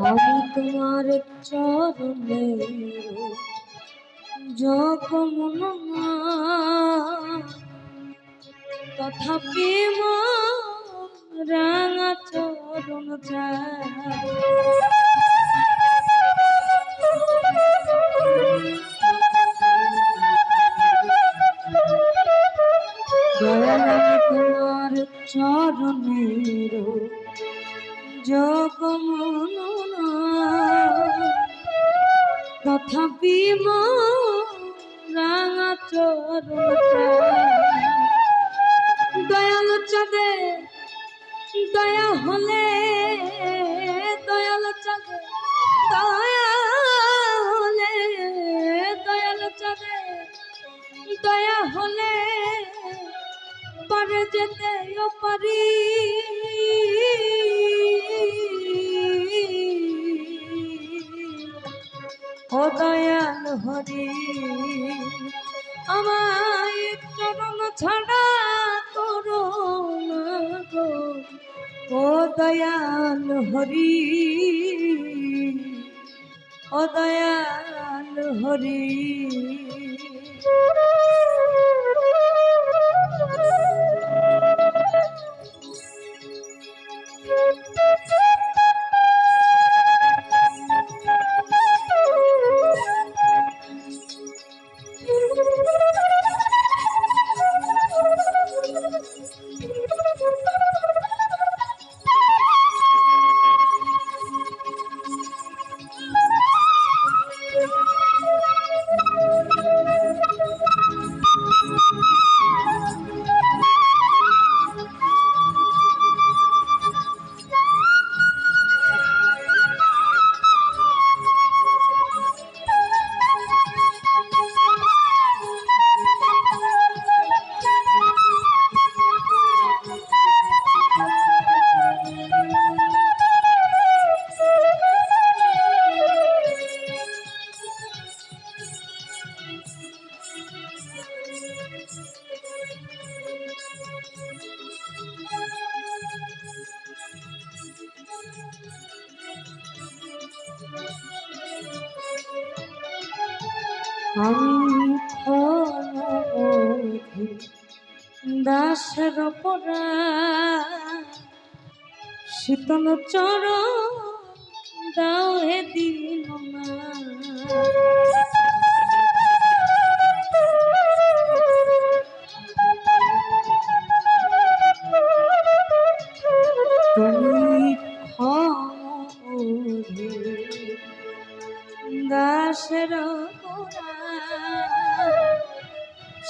আমি তোমার চরণে যখন তথাপি রাঙা চরণ তোমার চরণের জগমন তথাপি রাঙা যায়। দয়াল চাঁদে দয়া হলে, দয়াল চাঁদে দয়া হলে, দয়াল চাঁদে দয়া হলে, পারে যেতেও পারি ও দয়াল হরি আমায় চরণ ছাড়া করো গো। ও দয়াল হরি ও দয়াল হরি। আমি দাসের পরা শীতল চর দাও হে দিন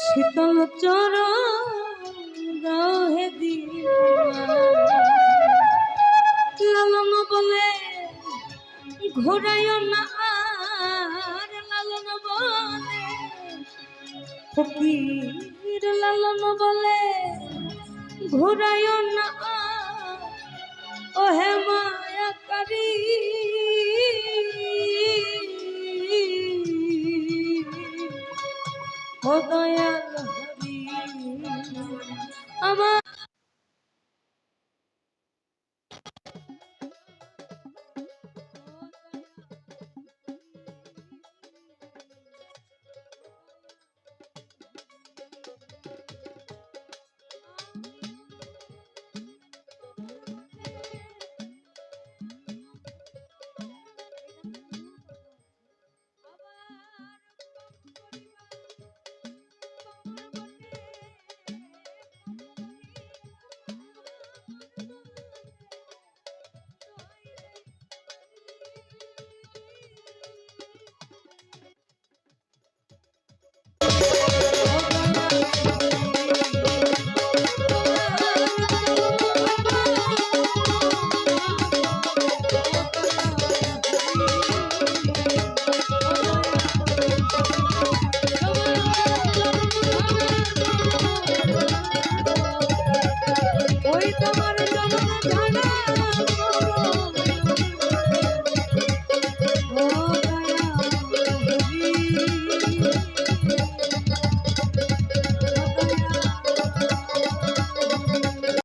শীতল চর দিন লালন বলে ঘোরায় না আর লালন বলে ফকির লালন বলে ঘোরায় না আর। ও হে ও দয়াল